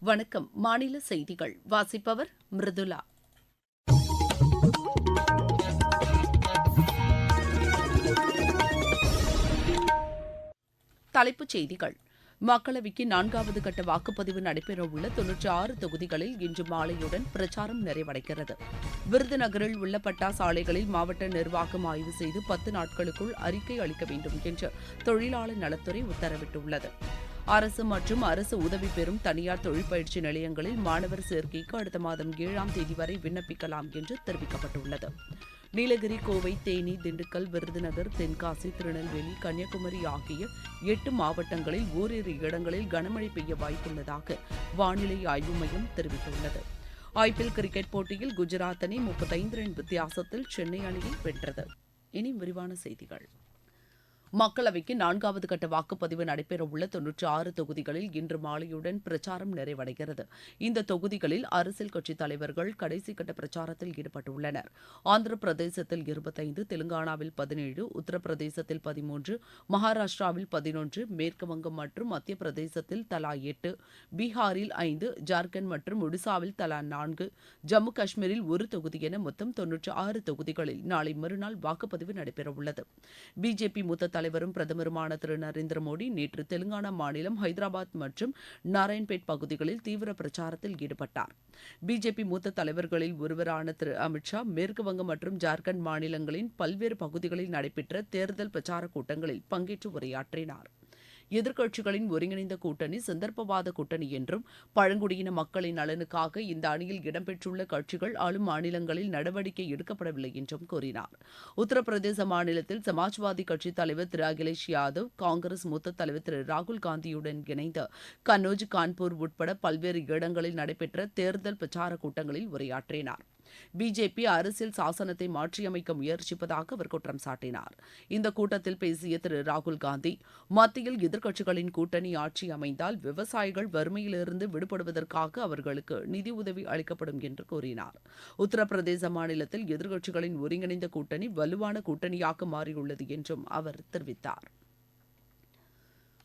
வணக்கம். மாநில செய்திகள். வாசிப்பவர் மிருதுலா தலைப்புச் செய்திகள். மக்களவைக்கு நான்காவது கட்ட வாக்குப்பதிவு நடைபெறவுள்ள தொன்னூற்றி ஆறு தொகுதிகளில் இன்று மாலையுடன் பிரச்சாரம் நிறைவடைகிறது. விருதுநகரில் உள்ள பட்டாசு ஆலைகளில் மாவட்ட நிர்வாகம் ஆய்வு செய்து பத்து நாட்களுக்குள் அறிக்கை அளிக்க வேண்டும் என்று தொழிலாளர் நலத்துறை உத்தரவிட்டுள்ளது. அரசு மற்றும் அரசு உதவி பெறும் தனியார் தொழிற்பயிற்சி நிலையங்களில் மாணவர் சேர்க்கைக்கு அடுத்த மாதம் ஏழாம் தேதி வரை விண்ணப்பிக்கலாம் என்று தெரிவிக்கப்பட்டுள்ளது. நீலகிரி கோவை தேனி திண்டுக்கல் விருதுநகர் தென்காசி திருநெல்வேலி கன்னியாகுமரி ஆகிய எட்டு மாவட்டங்களில் ஓரிரு இடங்களில் கனமழை பெய்ய வாய்ப்புள்ளதாக வானிலை ஆய்வு மையம் தெரிவித்துள்ளது. ஐபிஎல் கிரிக்கெட் போட்டியில் குஜராத் அணி முப்பத்தைந்து ரன் வித்தியாசத்தில் சென்னை அணியை வென்றது. இனி விரிவான செய்திகள். மக்களவைக்கு நான்காவது கட்ட வாக்குப்பதிவு நடைபெறவுள்ள தொன்னூற்றி ஆறு தொகுதிகளில் இன்று மாலையுடன் பிரச்சாரம் நிறைவடைகிறது. இந்த தொகுதிகளில் அரசியல் கட்சித் தலைவர்கள் கடைசி கட்ட பிரச்சாரத்தில் ஈடுபட்டுள்ளனர். ஆந்திர பிரதேசத்தில் இருபத்தைந்து தெலுங்கானாவில் பதினேழு உத்தரப்பிரதேசத்தில் பதிமூன்று மகாராஷ்டிராவில் பதினொன்று மேற்குவங்கம் மற்றும் மத்திய பிரதேசத்தில் தலா எட்டு பீகாரில் ஐந்து ஜார்க்கண்ட் மற்றும் ஒடிசாவில் தலா நான்கு ஜம்மு காஷ்மீரில் ஒரு தொகுதி என மொத்தம் தொன்னூற்றி ஆறு தொகுதிகளில் நாளை மறுநாள் வாக்குப்பதிவு நடைபெறவுள்ளது. பிஜேபி மூத்த தலைவரும் பிரதமருமான திரு நரேந்திர மோடி நேற்று தெலுங்கானா மாநிலம் ஹைதராபாத் மற்றும் நாராயண்பேட் பகுதிகளில் தீவிர பிரச்சாரத்தில் ஈடுபட்டார். பிஜேபி மூத்த தலைவர்களில் ஒருவரான திரு அமித்ஷா மேற்குவங்கம் மற்றும் ஜார்க்கண்ட் மாநிலங்களின் பல்வேறு பகுதிகளில் நடைபெற்ற தேர்தல் பிரச்சாரக் கூட்டங்களில் பங்கேற்று உரையாற்றினார். எதிர்க்கட்சிகளின் ஒருங்கிணைந்த கூட்டணி சந்தர்ப்பவாத கூட்டணி என்றும் பழங்குடியின மக்களின் நலனுக்காக இந்த அணியில் இடம்பெற்றுள்ள கட்சிகள் ஆளும் மாநிலங்களில் நடவடிக்கை எடுக்கப்படவில்லை என்றும் கூறினார். உத்தரப்பிரதேச மாநிலத்தில் சமாஜ்வாதி கட்சித் தலைவர் திரு அகிலேஷ் யாதவ் காங்கிரஸ் மூத்த தலைவர் திரு ராகுல் காந்தியுடன் இணைந்து கன்னோஜ் கான்பூர் உட்பட பல்வேறு இடங்களில் நடைபெற்ற தேர்தல் பிரச்சாரக் கூட்டங்களில் உரையாற்றினார். பிஜேபி அரசியல் சாசனத்தை மாற்றியமைக்க முயற்சிப்பதாக அவர் குற்றம் சாட்டினார். இந்த கூட்டத்தில் பேசிய திரு ராகுல் காந்தி மத்தியில் எதிர்க்கட்சிகளின் கூட்டணி ஆட்சி அமைந்தால் விவசாயிகள் வறுமையிலிருந்து விடுபடுவதற்காக அவர்களுக்கு நிதி உதவி அளிக்கப்படும் என்று கூறினார். உத்தரப்பிரதேச மாநிலத்தில் எதிர்க்கட்சிகளின் ஒருங்கிணைந்த கூட்டணி வலுவான கூட்டணியாக மாறியுள்ளது என்றும் அவர் தெரிவித்தார்.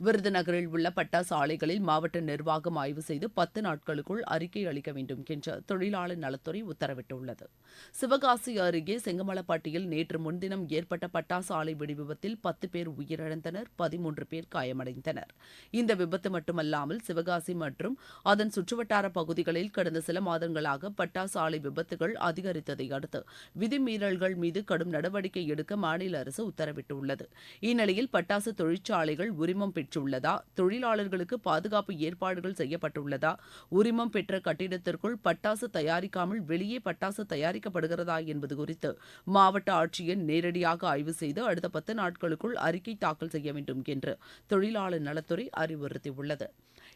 விருதுநகரில் உள்ள பட்டாசு ஆலைகளில் மாவட்ட நிர்வாகம் ஆய்வு செய்து பத்து நாட்களுக்குள் அறிக்கை அளிக்க வேண்டும் என்று தொழிலாளர் நலத்துறை உத்தரவிட்டுள்ளது. சிவகாசி அருகே செங்கமலப்பட்டியில் நேற்று முன்தினம் ஏற்பட்ட பட்டாசு ஆலை வெடிவிபத்தில் பத்து பேர் உயிரிழந்தனர் பதிமூன்று பேர் காயமடைந்தனர். இந்த விபத்து மட்டுமல்லாமல் சிவகாசி மற்றும் அதன் சுற்றுவட்டார பகுதிகளில் கடந்த சில மாதங்களாக பட்டாசு ஆலை விபத்துகள் அதிகரித்ததை அடுத்து விதிமீறல்கள் மீது கடும் நடவடிக்கை எடுக்க மாநில அரசு உத்தரவிட்டுள்ளது. இந்நிலையில் பட்டாசு தொழிற்சாலைகள் உரிமம் பெற்று பெற்றுள்ளதா தொழிலாளர்களுக்கு பாதுகாப்பு ஏற்பாடுகள் செய்யப்பட்டுள்ளதா? உரிமம் பெற்ற கட்டிடத்திற்குள் பட்டாசு தயாரிக்காமல் வெளியே பட்டாசு தயாரிக்கப்படுகிறதா என்பது குறித்து மாவட்ட ஆட்சியர் நேரடியாக ஆய்வு செய்து அடுத்த பத்து நாட்களுக்குள் அறிக்கை தாக்கல் செய்ய வேண்டும் என்று தொழிலாளர் நலத்துறை அறிவுறுத்தியுள்ளது.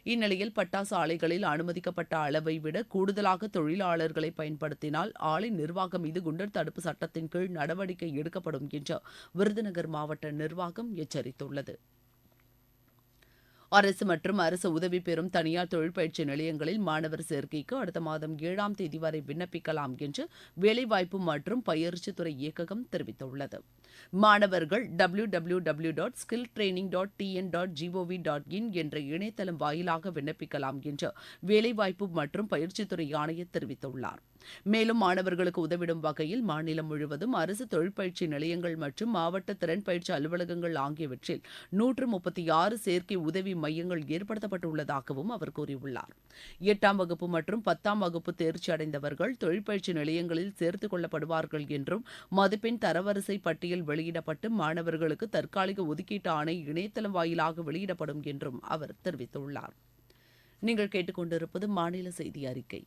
இந்நிலையில் பட்டாசு ஆலைகளில் அனுமதிக்கப்பட்ட அளவை விட கூடுதலாக தொழிலாளர்களை பயன்படுத்தினால் ஆலை நிர்வாகம் மீது குண்டர் தடுப்பு சட்டத்தின் கீழ் நடவடிக்கை எடுக்கப்படும் என்று விருதுநகர் மாவட்ட நிர்வாகம் எச்சரித்துள்ளது. அரசு மற்றும் அரசு உதவி பெறும் தனியார் தொழிற்பயிற்சி நிலையங்களில் மாணவர் சேர்க்கைக்கு அடுத்த மாதம் ஏழாம் தேதி வரை விண்ணப்பிக்கலாம் என்று வேலைவாய்ப்பு மற்றும் பயிற்சித்துறை இயக்ககம் தெரிவித்துள்ளது. மாணவர்கள் W W W dot skill training dot TN dot GOV dot in என்ற இணையதளம் வாயிலாக விண்ணப்பிக்கலாம் என்று வேலைவாய்ப்பு மற்றும் பயிற்சித்துறை ஆணையர் தெரிவித்துள்ளார். மேலும் மாணவர்களுக்கு உதவிடும் வகையில் மாநிலம் முழுவதும் அரசு தொழிற்பயிற்சி நிலையங்கள் மற்றும் மாவட்ட திறன் பயிற்சி அலுவலகங்கள் ஆகியவற்றில் நூற்று முப்பத்தி ஆறு சேர்க்கை உதவி மையங்கள் ஏற்படுத்தப்பட்டுள்ளதாகவும் அவர் கூறியுள்ளார். எட்டாம் வகுப்பு மற்றும் பத்தாம் வகுப்பு தேர்ச்சி அடைந்தவர்கள் தொழிற்பயிற்சி நிலையங்களில் சேர்த்துக் கொள்ளப்படுவார்கள் என்றும் மதிப்பெண் தரவரிசை பட்டியல் வெளியிடப்பட்டு மாணவர்களுக்கு தற்காலிக ஒதுக்கீட்டு ஆணை இணையதளம் வாயிலாக வெளியிடப்படும் என்றும் அவர் தெரிவித்துள்ளார். நீங்கள் கேட்டுக்கொண்டிருப்பது மாநில செய்தி அறிக்கை.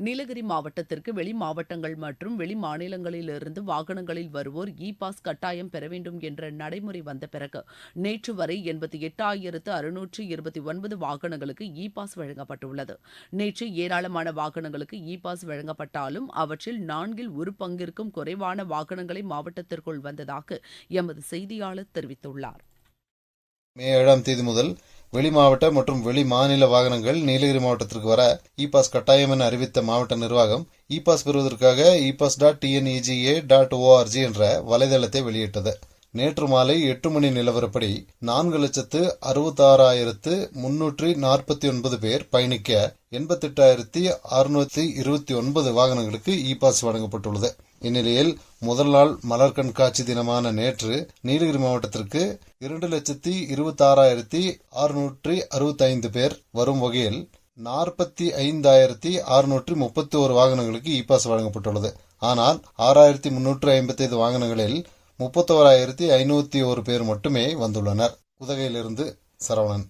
நீலகிரி மாவட்டத்திற்கு வெளி மாவட்டங்கள் மற்றும் வெளி மாநிலங்களிலிருந்து வாகனங்களில் வருவோர் இ பாஸ் கட்டாயம் பெற வேண்டும் என்ற நடைமுறை வந்த பிறகு நேற்று வரை எண்பத்தி எட்டாயிரத்து அறுநூற்று இருபத்தி ஒன்பது வாகனங்களுக்கு இ பாஸ் வழங்கப்பட்டுள்ளது. நேற்று ஏராளமான வாகனங்களுக்கு இ பாஸ் வழங்கப்பட்டாலும் அவற்றில் நான்கில் ஒரு பங்கிற்கும் குறைவான வாகனங்களை மாவட்டத்திற்குள் வந்ததாக எமது செய்தியாளர் தெரிவித்துள்ளார். மே ஏழாம் தேதி முதல் வெளி மாவட்ட மற்றும் வெளி மாநில வாகனங்கள் நீலகிரி மாவட்டத்திற்கு வர இ பாஸ் கட்டாயம் என அறிவித்த மாவட்ட நிர்வாகம் இ பாஸ் பெறுவதற்காக e pass dot TNEGA dot ORG என்ற வலைதளத்தை வெளியிட்டது. நேற்று மாலை எட்டு மணி நிலவரப்படி நான்கு லட்சத்து அறுபத்தாறாயிரத்து முன்னூற்றி நாற்பத்தி ஒன்பது பேர் பயணிக்க எண்பத்தெட்டாயிரத்தி அறுநூத்தி இருபத்தி ஒன்பது வாகனங்களுக்கு இ பாஸ் வழங்கப்பட்டுள்ளது. இந்நிலையில் முதல் நாள் மலர் கண்காட்சி தினமான நேற்று நீலகிரி மாவட்டத்திற்கு இரண்டு லட்சத்தி இருபத்தாறாயிரத்தி அறுநூற்றி அறுபத்தி ஐந்து பேர் வரும் வகையில் நாற்பத்தி ஐந்தாயிரத்தி அறுநூற்றி முப்பத்தி ஒரு வாகனங்களுக்கு இ பாஸ் வழங்கப்பட்டுள்ளது. ஆனால் ஆறாயிரத்தி முன்னூற்று ஐம்பத்தி ஐந்து வாகனங்களில் முப்பத்தோராயிரத்தி ஐநூத்தி ஒரு பேர் மட்டுமே வந்துள்ளனர். உதகையிலிருந்து சரவணன்.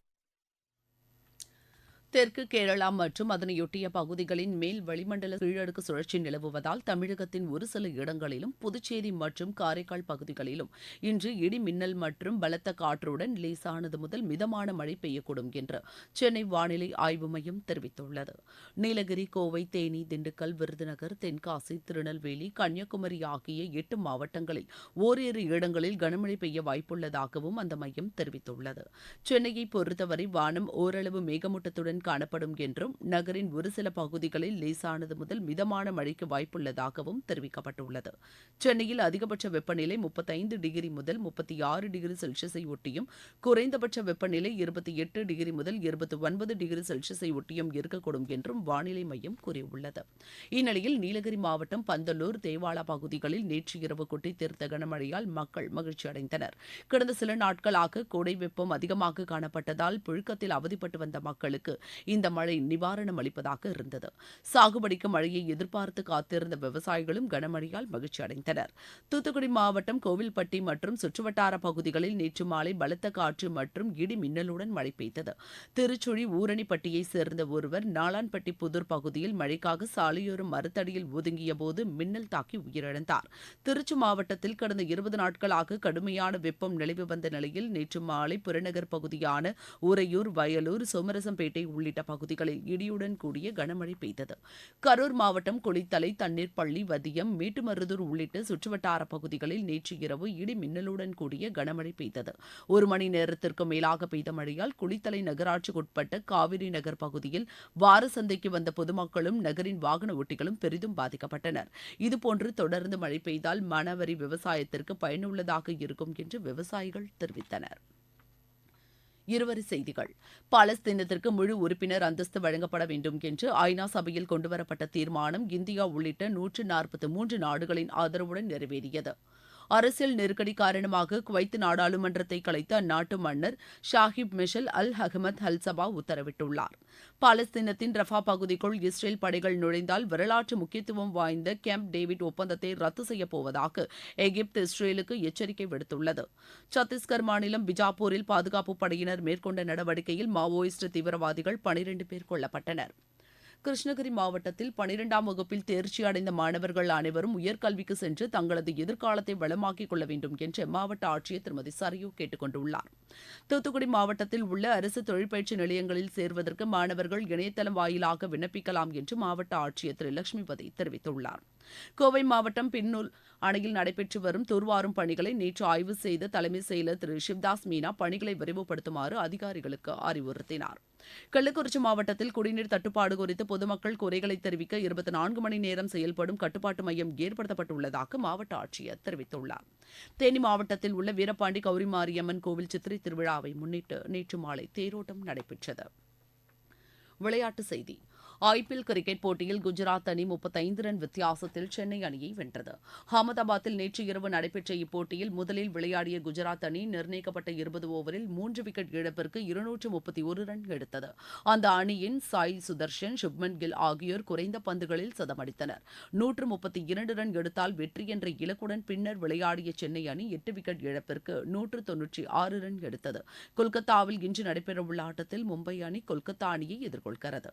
தெற்கு கேரளா மற்றும் அதனையொட்டிய பகுதிகளின் மேல் வளிமண்டல கீழடுக்கு சுழற்சி நிலவுவதால் தமிழகத்தின் ஒரு சில இடங்களிலும் புதுச்சேரி மற்றும் காரைக்கால் பகுதிகளிலும் இன்று இடி மின்னல் மற்றும் பலத்த காற்றுடன் லேசானது முதல் மிதமான மழை பெய்யக்கூடும் என்று சென்னை வானிலை ஆய்வு மையம் தெரிவித்துள்ளது. நீலகிரி கோவை தேனி திண்டுக்கல் விருதுநகர் தென்காசி திருநெல்வேலி கன்னியாகுமரி ஆகிய எட்டு மாவட்டங்களில் ஓரிரு இடங்களில் கனமழை பெய்ய வாய்ப்புள்ளதாகவும் அந்த மையம் தெரிவித்துள்ளது. சென்னையை பொறுத்தவரை வானம் ஓரளவு மேகமூட்டத்துடன் காணப்படும் என்றும் நகரின் ஒரு சில பகுதிகளில் லேசானது முதல் மிதமான மழைக்கு வாய்ப்புள்ளதாகவும் தெரிவிக்கப்பட்டுள்ளது. சென்னையில் அதிகபட்ச வெப்பநிலை முப்பத்தைந்து டிகிரி முதல் முப்பத்தி ஆறு டிகிரி செல்சியஸை ஒட்டியும் குறைந்தபட்ச வெப்பநிலை இருபத்தி எட்டு டிகிரி முதல் இருபத்தி ஒன்பது டிகிரி செல்சியஸை ஒட்டியும் இருக்கக்கூடும் என்றும் வானிலை மையம் கூறியுள்ளது. இந்நிலையில் நீலகிரி மாவட்டம் பந்தலூர் தேவாலா பகுதிகளில் நேற்று இரவு கொட்டி தீர்த்த கனமழையால் மக்கள் மகிழ்ச்சி அடைந்தனர். கடந்த சில நாட்களாக கோடை வெப்பம் அதிகமாக காணப்பட்டதால் புழுக்கத்தில் அவதிப்பட்டு வந்த மக்களுக்கு இந்த மழை நிவாரணம் அளிப்பதாக இருந்தது. சாகுபடிக்கு மழையை எதிர்பார்த்து காத்திருந்த விவசாயிகளும் கனமழையால் மகிழ்ச்சி அடைந்தனர். தூத்துக்குடி மாவட்டம் கோவில்பட்டி மற்றும் சுற்றுவட்டார பகுதிகளில் நேற்று மாலை பலத்த காற்று மற்றும் இடி மின்னலுடன் மழை பெய்தது. திருச்சுழி ஊரணிப்பட்டியைச் சேர்ந்த ஒருவர் நாளான்பட்டி புதூர் பகுதியில் மழைக்காக சாலையோரம் மரத்தடியில் ஒதுங்கிய போது மின்னல் தாக்கி உயிரிழந்தார். திருச்சி மாவட்டத்தில் கடந்த இருபது நாட்களாக கடுமையான வெப்பம் நிலவி வந்த நிலையில் நேற்று மாலை புறநகர் பகுதியான உறையூர் வயலூர் சோமரசம்பேட்டை உள்ளிட்ட பகுதிகளில் இடியுடன் கூடிய கனமழை பெய்தது. கரூர் மாவட்டம் குளித்தலை தண்ணீர் பள்ளி வதியம் மேட்டுமருதூர் உள்ளிட்ட சுற்றுவட்டார பகுதிகளில் நேற்று இரவு இடி மின்னலுடன் கூடிய கனமழை பெய்தது. ஒரு மணி நேரத்திற்கு மேலாக பெய்த மழையால் குளித்தலை நகராட்சிக்குட்பட்ட காவிரி நகர் பகுதியில் வார சந்தைக்கு வந்த பொதுமக்களும் நகரின் வாகன ஓட்டிகளும் பெரிதும் பாதிக்கப்பட்டனர். இதுபோன்று தொடர்ந்து மழை பெய்தால் மணவரி விவசாயத்திற்கு பயனுள்ளதாக இருக்கும் என்று விவசாயிகள் தெரிவித்தனர். இருவரி செய்திகள். பாலஸ்தீனத்திற்கு முழு உறுப்பினர் அந்தஸ்து வழங்கப்பட வேண்டும் என்று ஐநா சபையில் கொண்டுவரப்பட்ட தீர்மானம் இந்தியா உள்ளிட்ட நூற்று நாற்பத்தி மூன்று நாடுகளின் ஆதரவுடன் நிறைவேறியது. அரசியல் நெருக்கடி காரணமாக குவைத் நாடாளுமன்றத்தை கலைத்த அந்நாட்டு மன்னர் Sahib Mishal Al Ahmad Al Sabah உத்தரவிட்டுள்ளார். பாலஸ்தீனத்தின் ரஃபா பகுதிக்குள் இஸ்ரேல் படைகள் நுழைந்தால் வரலாற்று முக்கியத்துவம் வாய்ந்த கேம்ப் டேவிட் ஒப்பந்தத்தை ரத்து செய்யப் போவதாக எகிப்து இஸ்ரேலுக்கு எச்சரிக்கை விடுத்துள்ளது. சத்தீஸ்கர் மாநிலம் பிஜாப்பூரில் பாதுகாப்பு படையினர் மேற்கொண்ட நடவடிக்கையில் மாவோயிஸ்ட் தீவிரவாதிகள் பனிரெண்டு பேர் கொல்லப்பட்டனா் கிருஷ்ணகிரி மாவட்டத்தில் பனிரெண்டாம் வகுப்பில் தேர்ச்சி அடைந்த மாணவர்கள் அனைவரும் உயர்கல்விக்கு சென்று தங்களது எதிர்காலத்தை வளமாக்கிக் கொள்ள வேண்டும் என்று மாவட்ட ஆட்சியர் திருமதி சரியு கேட்டுக் கொண்டுள்ளார் தூத்துக்குடி மாவட்டத்தில் உள்ள அரசு தொழிற்பயிற்சி நிலையங்களில் சேர்வதற்கு மாணவர்கள் இணையதளம் வாயிலாக விண்ணப்பிக்கலாம் என்று மாவட்ட ஆட்சியர் திரு. லட்சுமிபதி தெரிவித்துள்ளார். கோவை மாவட்டம் பின்னூல் அணையில் நடைபெற்று வரும் தூர்வாரும் பணிகளை நேற்று ஆய்வு செய்த தலைமைச் செயலர் திரு. சிவ்தாஸ் மீனா பணிகளை விரைவுபடுத்துமாறு அதிகாரிகளுக்கு அறிவுறுத்தினார். கள்ளக்குறிச்சி மாவட்டத்தில் குடிநீர் தட்டுப்பாடு குறித்து பொதுமக்கள் குறைகளை தெரிவிக்க இருபத்தி நான்கு மணி நேரம் செயல்படும் கட்டுப்பாட்டு மையம் ஏற்படுத்தப்பட்டுள்ளதாக மாவட்ட ஆட்சியர் தெரிவித்துள்ளார். தேனி மாவட்டத்தில் உள்ள வீரபாண்டி கௌரிமாரியம்மன் கோவில் சித்திரை திருவிழாவை முன்னிட்டு நேற்று மாலை தேரோட்டம் நடைபெற்றது. விளையாட்டுச் செய்தி. ஐபிஎல் கிரிக்கெட் போட்டியில் குஜராத் அணி முப்பத்தைந்து ரன் வித்தியாசத்தில் சென்னை அணியை வென்றது. அகமதாபாத்தில் நேற்று இரவு நடைபெற்ற இப்போட்டியில் முதலில் விளையாடிய குஜராத் அணி நிர்ணயிக்கப்பட்ட இருபது ஓவரில் மூன்று விக்கெட் இழப்பிற்கு இருநூற்று முப்பத்தி ஒரு ரன் எடுத்தது. அந்த அணியின் சாய் சுதர்ஷன் சுப்மன் கில் ஆகியோர் குறைந்த பந்துகளில் சதமடித்தனர். நூற்று முப்பத்தி இரண்டு ரன் எடுத்தால் வெற்றி என்ற இலக்குடன் பின்னர் விளையாடிய சென்னை அணி எட்டு விக்கெட் இழப்பிற்கு நூற்று தொன்னூற்றி ஆறு ரன் எடுத்தது. கொல்கத்தாவில் இன்று நடைபெறவுள்ள ஆட்டத்தில் மும்பை அணி கொல்கத்தா அணியை எதிர்கொள்கிறது.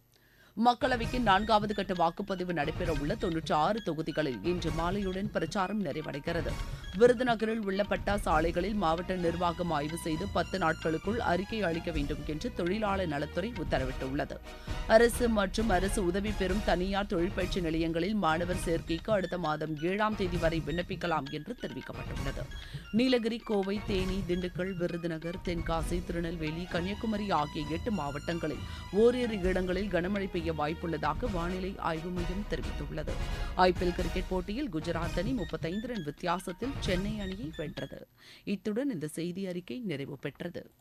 மக்களவைக்கு நான்காவது கட்ட வாக்குப்பதிவு நடைபெறவுள்ள தொன்னூற்றி ஆறு தொகுதிகளில் இன்று மாலையுடன் பிரச்சாரம் நிறைவடைகிறது. விருதுநகரில் உள்ள பட்டாசு ஆலைகளில் மாவட்ட நிர்வாகம் ஆய்வு செய்து பத்து நாட்களுக்குள் அறிக்கை அளிக்க வேண்டும் என்று தொழிலாளர் நலத்துறை உத்தரவிட்டுள்ளது. அரசு மற்றும் அரசு உதவி பெறும் தனியார் தொழிற்பயிற்சி நிலையங்களில் மாணவர் சேர்க்கைக்கு அடுத்த மாதம் ஏழாம் தேதி வரை விண்ணப்பிக்கலாம் என்று தெரிவிக்கப்பட்டுள்ளது. நீலகிரி கோவை தேனி திண்டுக்கல் விருதுநகர் தென்காசி திருநெல்வேலி கன்னியாகுமரி ஆகிய எட்டு மாவட்டங்களில் ஓரிரு இடங்களில் கனமழை பெய்ய பெய்ய வாய்ப்புள்ளதாக வானிலை ஆய்வு மையம் தெரிவித்துள்ளது. ஐபிஎல் கிரிக்கெட் போட்டியில் குஜராத் அணி முப்பத்தைந்து ரன் வித்தியாசத்தில் சென்னை அணியை வென்றது. இத்துடன் இந்த செய்தி அறிக்கை நிறைவு பெற்றது.